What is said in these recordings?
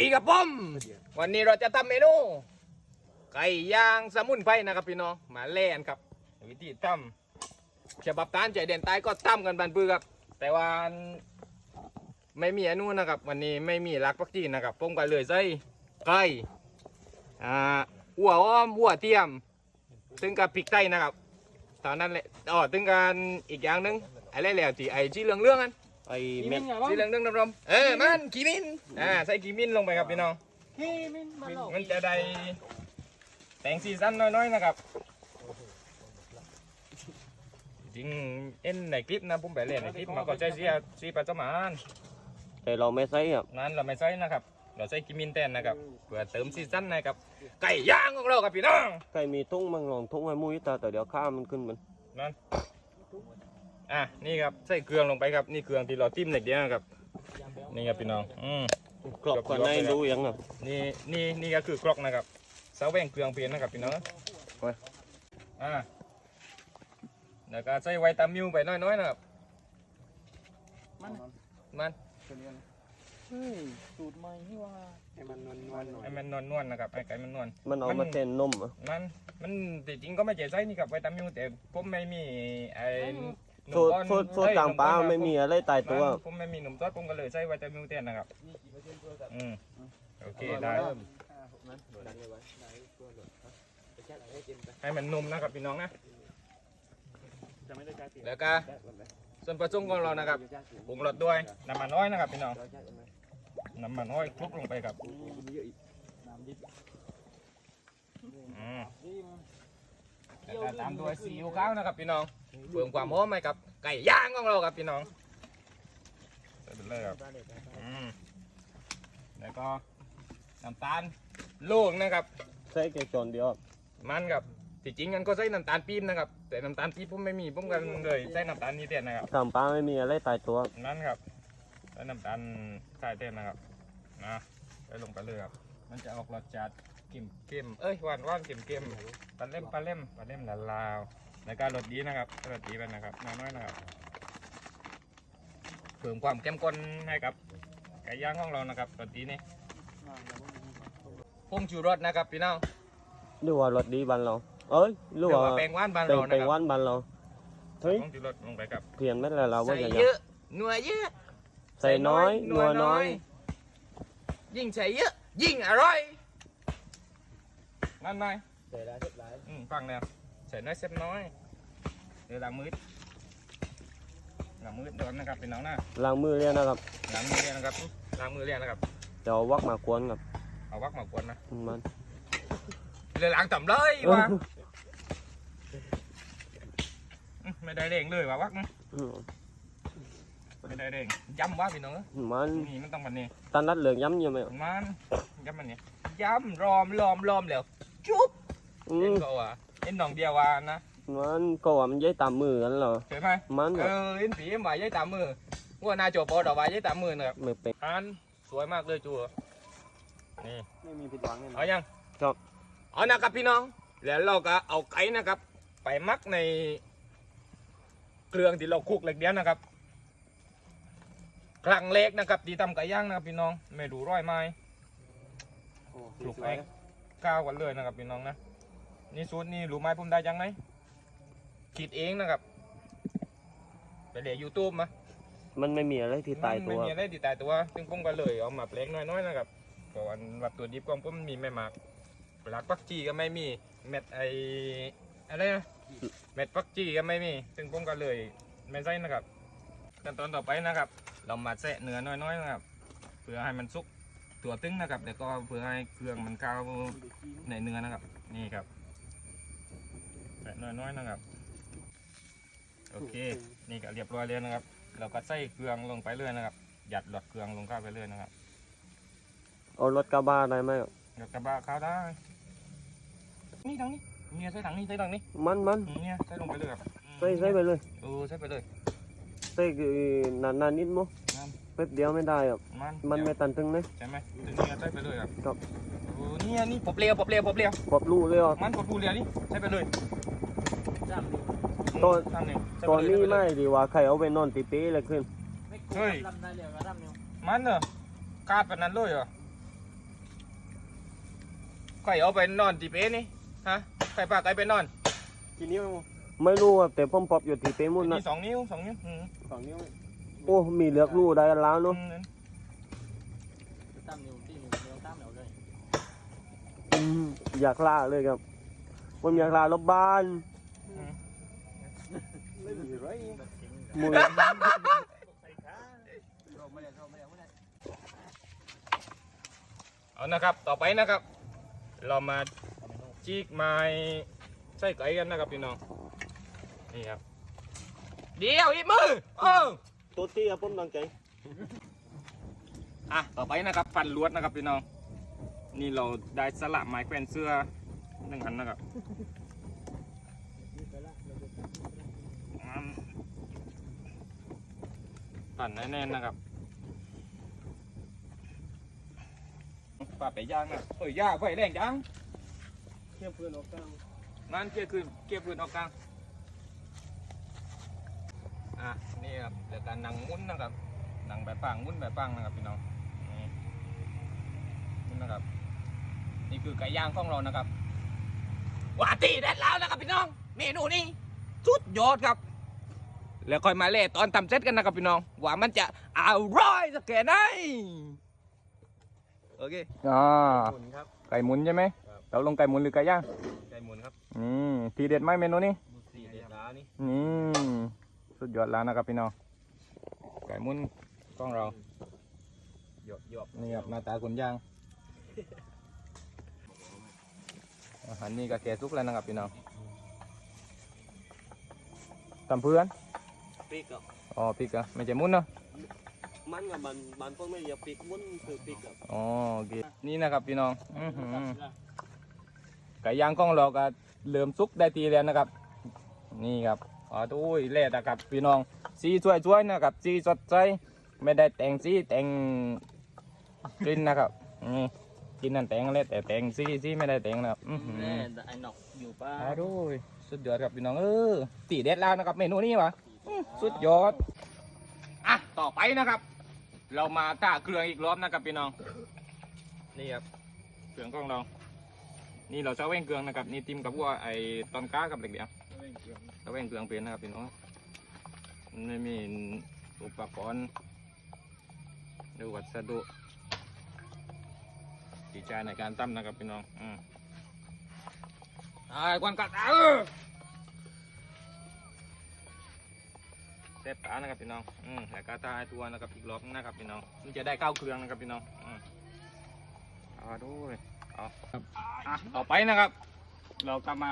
ดีครับผมวันนี้เราจะทำเมนูไก่ย่างสมุนไพรนะครับพี่น้องมาเล่นครับ วิธีทำฉบับตานใจเด่นใต้ก็ทำกันบันปือครับ แต่ว่าไม่มีอนุนะครับ วันนี้ไม่มีรักปักจีนะครับผมก็เลยใส่ไก่อ่าหัวอ้อมหัวเทียมซึ่งกับพริกไทยนะครับตอนนั้นแหละอ๋อซึ่งกันอีกอย่างหนึงอะไรแล้วที่ไอ้ที่เรื่องเรื่องๆอัน ไอ้มีเม็มิดนเหรอวะสีเหลืองเรื่องดำๆเออมันกีมินอ่าใส่กีมินลงไปครับพี่น้องมีมินมาหลอกมันจะได้แต่งซีซั่นน้อยๆนะครับจริงเอ็นในคลิปนะผมไปเล่นในคลิปมันก็ใช้เสียสีประจำานแต่เราไม่ใส่ครับนั้นเราไม่ใส่นะครับ เราใส่กีมินแทนนะครับเพื่อเติมซีซั่นนะครับไก่ย่างของเราครับพี่น้องไก่มีทุ่งมังลองทุ่งไว้มุ้ยตาแต่เดี๋ยวข้ามมันขึ้นมันนั่น อะนี่ครับใส่เกลือลงไปครับนี่เกลือที่เราจิ้มเหล็กเดียวนะครับ นี่ครับพี่น้องอืม กรอบกว่าในดูยังครับ นี่นี่นี่ก็คือกรอกนะครับเสาแหว่งเครื่องเพียนนะครับพี่น้องโอ้ย อ่าแล้วก็ใส่ไวตามิวไปน้อยๆนะครับมันมันเฮ้ยสูตรใหม่นี่ว่าให้มันนวลนวลหน่อยให้มันนวลๆนะครับให้ไก่มันนวลมันเอามัมานเทนนมอะมันมันจริงๆก็ไม่ใช่ใส่นี่ครับไวตามิวแต่ผมไม่มีไอ้ หโซนุ่มดก้อนโซดโซดเอ้ยต่างปลาหนุ่ก้อนไม่มีอะไรตายตัว มันผมไม่มีหนุ่มต้นผมก็เลยใส่ไวตามิวแทนนะครับอืมโอเคได้ให้มันนุ่มนะครับพี่น้องนะจะไม่ได้การติดแล้วก็ส่วนผสมของเรานะครับปรุงรสด้วยน้ำมันน้อยนะครับพี่น้องน้ำมันน้อยคลุกลงไปครับ น้ำดิบ อืม ดิม แล้วก็ตามด้วยซีอิ๊วขาวนะครับพี่น้องเพิ่มความหอมให้กับไก่ย่างของเราครับพี่น้องใส่ไปเลยครับอืมแล้วก็น้ำตาลลูกนะครับ ใส่แค่จอนเดียวมันครับที่จริงกันก็ใส่น้ำตาลปี๊บนะครับ แต่น้ำตาลปี๊บผมไม่มีผมกันเลยใส่น้ำตาลนี่แทนนะครับต่างปลาไม่มีอะไรตายตัวนั่นครับแล้วน้ำตาลทรายเต้นนะครับนะไปลงไปเลยครับมันจะออกรสจัด เค็มเค็มเอ้ยหวานหวานเค็มเค็มปลาเล่มปลาเล่มปลาเล่มละลาวในการรสดีนะครับรสดีไปนะครับน้อยๆนะครับเพิ่มความเข้มข้นให้กับไก่ย่างของเรานะครับรสดีนี่ผงชูรสนะครับพี่น้องหรือว่ารสดีบ้านเราเอ้ยหหรืรืออว่าว่าแป้งหว่านบ้านเป็เรานนะเป็นครับหวานบ้านเราเฮ้ยผงชูรสลงไปครับเพียนไม่แล้วเราว่าใส่อย่างเยอะนัวเยอะใส่น้อยนัวน้อย ยิ่งใส่เยอะยิ่งอร่อย นั่นไงใส่ร้ายเจ็บร้ายอืมฟังแล้วใส่น้อยเซ็บน้อย เดี๋ยวล้างมือล้างมือโดนนะครับเป็นน้องนะล้างมือเรียนนะครับล้างมือเรียนนะครับล้างมือเรียนนะครับ เดี๋ยววักมากวนครับเอาวักมากวนนะมันเลยล้างต่ำเลยวะอืมไม่ได้เร่งเลยว่ะวักนะอืมไม่ได้เร่งย้ำวะพี่น้องเอ้ยมันนี่มันต้องมันนี่ตันรัดเหลืองย้ำอยู่ไหมมันย้ำมันนี่ย้ำรอมรอมรอมแล้ว จุ๊บอืเอ็นมก็ว่าเอ็นหนองเดียววานะมันก็ว่ามันย้ายตามมือกันเหรอใช่ไหมมันเออเอ็นผีหมายยัยตามมือว่านาโจปอดอกไม้ยัยตามมือนะครับไม่เป็น อันสวยมากเลยจูนี่ ไม่มีผิดหวังแน่นอเอาน ยังครับ เอานะครับพี่น้อง แล้วเราก็เอาไก่นะครับ ไปหมักในเครื่องที่เราคลุกเล็กเดียวนะครับ ครั้งเล็กนะครับที่ทำไก่ย่างนะครับพี่น้อง ไม่รู้ร้อยไหม โอ้ถูกสไหมวย ก้าวกันเลยนะครับพี่น้องนะ นี่สูตรนี่รู้ไหมผมได้ยังไหมคิดเองนะครับ ไปเรียกยูทูบมามันไม่มีอะไรที่ตายตัว ไม่มีอะไรที่ตายตัว ซึ่งผมก็เลยเอามาแปลงน้อยๆนะครับเพราะว่าวัตถุดิบของผมมีไม่มากหลักปักจีก็ไม่มี เม็ดไออะไรนะ เม็ดปักจีก็ไม่มี ซึ่งผมก็เลยไม่ใส่นะครับขั้นตอนต่อไปนะครับ เรามาแซะเนื้อน้อยๆนะครับ เพื่อให้มันสุก ตัวตึงนะครับแล้วก็เพื่อให้เครื่องมันเข้าในเนื้อนะครับ นี่ครับแซะน้อยๆนะครับ โอเค นี่ก็เรียบร้อยแล้วนะครับ เราก็ใส่เครื่องลงไปเลยนะครับ หยัดหลอดเครื่องลงเข้าไปเลยนะครับ เอารถกระบะได้ไหมครับเดี๋ยวกระบะเข้าได้ นี่ทางนี้เนี่ยใส่ถังนี้ใส่ถังนี้ มันมันอืมเนี่ยใส่ลงไปเลยครับ ใส่ใส่ไปเลย เออใส่ไปเลย ใส่คือนานนานๆนิดมั้งนั่น แป๊บเดียวไม่ได้ครับมันมันไม่ตันตึงเลยใช่ไหมถึงเนี่ยใส่ไปเลยครับครับโอ้เนี่ยนี่ปอบเปลียวปอบเปลียวปอบเปลียวปอบลูเลยอะมันปอบปูเรียวนี่ใส่ไปเลยจ้ำดูตอนทำเนี่ยใส่ตปอนเลยนี้ใส่ปเลไม่ยดีว่าใครเอาไปนอนตีเป๊ะเลยขึ้นไม่โกเฮ้ยงลำได้เลยกระดำเนี่ยมันเนอะกาดแบบนั้นเลยเหรอใครเอาไปนอนที่เป๊นี่ฮะใครพาใครไปนอนกี่นิ้วไม่รู้ครับแต่ผมปอบอยู่ที่เปมุ่นนะมีสองนิ้วสองนิ้วอืมสองนิ้ว โอ้ มีเลือกรูได้กันแล้วเนาะอืมตั้มนิ้วที่นิ้วเดียวตั้มเอาเลยอืมอยากลาเลยครับผมอยากลารถบ้านไม่มีไรมือเอานะครับ ต่อไปนะครับ เรามาจีกไม้ใส่ไก่กันนะครับพี่น้อง นี่ครับ เดี๋ยวอีกมือเออ ตัวที่ครับผมตั้งใจอะต่อไปนะครับฟันลวดนะครับพี่น้อง นี่เราได้สลับไม้แขวนเสื้อหนึ่งอันนะครับอืมปั่นแน่นๆนะครับปาดไปย่างนะเฮ้ยย่าไฟแรงจังเทียบเพื่อนออกกลางนั่นเกี่ยวคืนเกี่ยวคืนออกกลางอะนี่ ครับเดี๋ยวการนั่งมุ้นนะครับนั่งแบบปังมุ้นแบบปังนะครับพี่น้องนี่มุ้นนะครับ นี่คือไก่ย่างของเรานะครับวาตีได้แล้วนะครับพี่น้อง เมนูนี้สุดยอดครับแล้วค่อยมาเล่ตอนทำเซตกันนะครับพี่น้องว่ามันจะอร่อยสักแค่ไหนโอเคอ่าหมุนครับไก่หมุนใช่ไหมครับเราลงไก่หมุนหรือไก่ย่างไก่หมุนครับอืมทีเด็ดไหมเมนูนี้สี่เด็ดล้านี่นี่ สุดยอดแล้วนะครับพี่น้องไก่หมุนกล้องเราหยอบหยอบนี่ครับหน้าตาคนย่างอาหารนี่ก็แก่สุกแล้วนะครับพี่น้องตำเพื่อนปีกครับอ๋อพริกอะไม่ใช่หมุนเนาะมันกับมันมันพวกไม่อยากปีกมุนคือปีกครับอ๋อโอเคนี่นะครับพี่น้องอื้อหือไก่ย่างของเราก็เริ่มสุกได้ทีแล้วนะครับ นี่ครับ อ๋อดูยเละนะครับพี่น้องสีสวยๆนะครับสีสดใสไม่ได้แต่งสีแต่งกลิ่นนะครับนี่กินนั่นแต่งเลยแต่แต่งสีสีไม่ได้แต่งนะครับอื้อหือแม่แต่ไอ้หนอกอยู่ป้าอ๋อดูยสุดยอดครับพี่น้องเออตีเด็ดแล้วนะครับเมนูนี้วะอื้อสุดยอดอะต่อไปนะครับ เรามาต้าเครื่องอีกรอบนะครับพี่น้องนี่ครับเครื่องของเรานี่เราจะเว้งเครื่องนะครับนี่ติมกับว่าไอ้ตอนก้ากับเด็กเดียว จะเว้งเครื่องเป็นนะครับพี่น้องนี่มีอุปกรณ์หรือวัสดุที่ใช้ในการตั้มนะครับพี่น้องอืมไอ้ควันกัดเออเซฟตานะครับพี่น้องอืมแล้วก็ตาไอตัวนะครับอีกรอบนะครับพี่น้องมันจะได้เข้าเครื่องนะครับพี่น้องอืมเอาด้วยเอาครับอะต่อไปนะครับ เราก็มา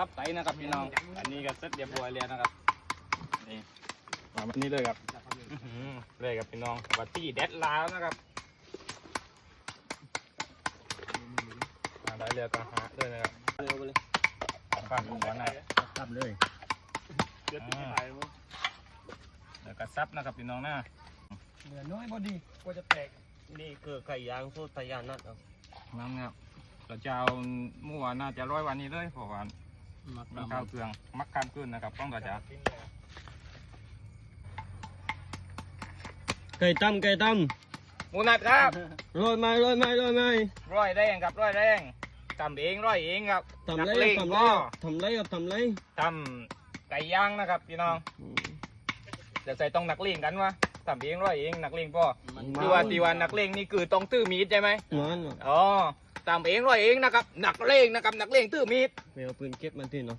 ซับไตนะครับพี่น้อง อันนี้ก็เสร็จเรียบร้อยแล้วนะครับนี่มาแบบนี้เลยครับอื้อหือเลยครับพี่น้องวัตตี้เด็ดลาวนะครับอ่าได้เรือก็หาด้วยนะครับเร็วไปเลยฟันหัวหน่อยตับเลยเดี๋ยวติดไม่ถ่ายมั้งแล้วก็ซับนะครับพี่น้องนะเหลือน้อยพอดีกว่าจะแตกนี่คือไก่ย่างสูตรไทยานัดครับน้ำนะครับเราจะเอาหมู่น่าจะร้อยวันนี้เลยเพราะว่า มักมันดำข้าวเครื่องมักข้ามขึ้นนะครับต้องเราจะไก่ตั้มไก่ตั้มหมูนัดครับร้อยไม้ร้อยไม้ร้อยไม้ร้อยแรงครับร้อยแรงทำเองร้อยเองครับทำไรนักเลงทำไรก็ทำไรครับทำไรทำไก่ย่างนะครับพี่น้องอืมจะใส่ต้องนักเลงกันวะทำเองร้อยเองนักเลงพ่อมันมาที่ว่าที่ว่านักเลงนี่คือต้องตื้อมีดใช่ไหมมันอะอ๋ อทำเองร้อยเองนะครับนักเลงนะครับนักเลงตื้อมีดไม่เอาปืนเก็บมันที่เนาะ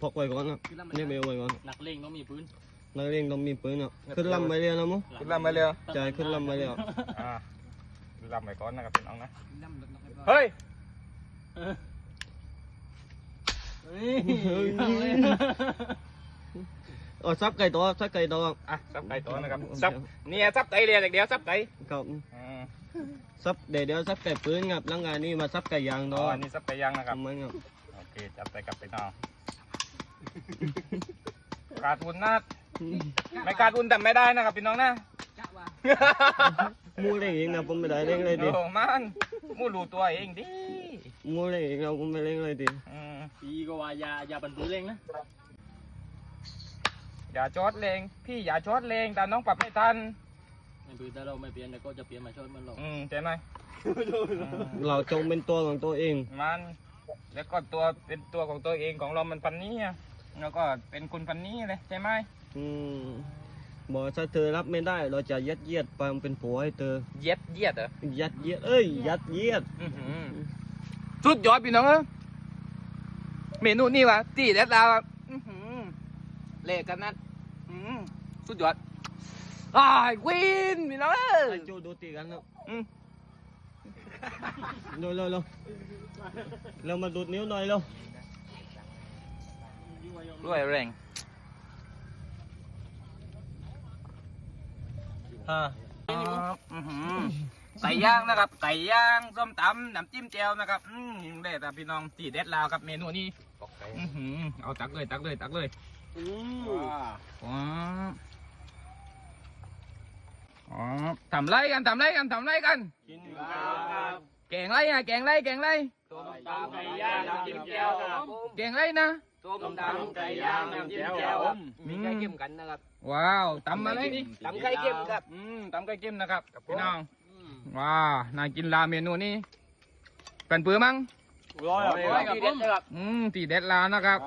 พกไว้ก่อนนะนี่ไม่เอาไว้ก่อนนักเลงต้องมีปืนนักเรียนต้องมีปืนอะขึ้นลำไปเรียนนะมั้งขึ้นลำไปเร็วใจขึ้นลำไปเรียนอ่าขึ้นลำไปก่อนนะครับพี่น้องนะเฮ้ยเฮ้ยเออซับไก่ตัวซับไก่ตัวอะซับไก่ตัวนะครับซับเนี่ยซับไก่เรียนเดียวซับไก่ครับอืม ซับเดี๋ยวเดี๋ยวซับไก่ปืนครับแล้วงานนี้มาซับไก่ยางอ๋ตัอวอันนี้ซับไก่ย่างนะครับทำมันครับโอเคจับไปกลับไปน้องการทุนนะไม่การทุนแต่ไม่ได้นะครับพี่น้องนะมูเล่นเองนะผมไม่ได้เล่นเลยดิโอ้มันมูรู้ตัวเองดิมูเล่นเองเราผมไม่เล่นเลยดิอืมพี่ก็ว่าอย่าอย่าเป็นปืนเลงนะอย่าชอดเลงพี่อย่าชอดเลงแต่น้องปรับไม่ทัน ไม่ปืนแต่เราไม่เปลี่ยนเดี๋ยวก็จะเปลี่ยนมาชดมันหรอกอืมใช่ไหมเราจงเป็นตัวของตัวเอง มัน แล้วก็ตัวเป็นตัวของตัวเองของเรามันพันนี้อะแล้วก็เป็นคนพันนี้เลยใช่ไหมอืมบอกถ้าเธอรับไม่ได้ เราจะยัดเยียดความเป็นผัวให้เธอ เย็ดเยียดเหรอยัดเยียด เอ้ย ยัดเยียด อื้อหือสุดยอดพี่น้องเอ้ยเมนูนี่วะตีเด็ดดาวอะอื้อหือเละกันนัดอื้อหือสุดยอด อ้ายควีนพี่น้องเอ้ยไอ้โจดูตีกันแล้วอืม เร็วเร็วเร็วเรามาดูดนิ้วหน่อยเร็วด้วยแรงฮ่าอื้อหือไก่ย่างนะครับ ไก่ย่างส้มตำน้ำจิ้มแจ่วนะครับอืมเด็ดแต่พี่น้องตีเด็ดลาวครับเมนูนี้อื้อหือเอาตักเลยตักเลยตักเลยอืมอ๋อ อ๋อทำไรกันทำไรกันทำไรกัน กินแกงไรอะแกงไรแกงไรตำไก่ย่างน้ำจิ้มแจ่วครับแกงไรนะส้มตำไก่ย่างน้ำจิ้มแจ่วมีไก่เค็มกันนะครับ ว้าวตำอะไรนี่ตำไก่เค็มครับ อืมตำไก่เค็มนะครับพี่น้องว้าวน่ากินลาเมนูนี้เป็นเปื้อมั้งร้อยอะร้อยกับผมครับอืมตีเด็ดลาวนะครับ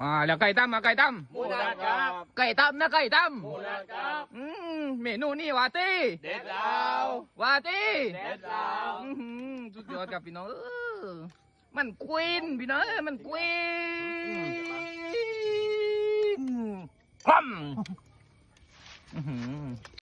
อ่าแล้วไก่ตั้มมาไก่ตั้มหมูนาครับไก่ตั้มนะไก่ตั้มหมูนาครับอืมเมนูนี่วาตีเด็ดลาววาตีเด็ดลาวอื้อหือสุดยอดครับพี่น้องเออมันควีนพี่น้องเอ้ยมันควีนคว่ำอื้อหือ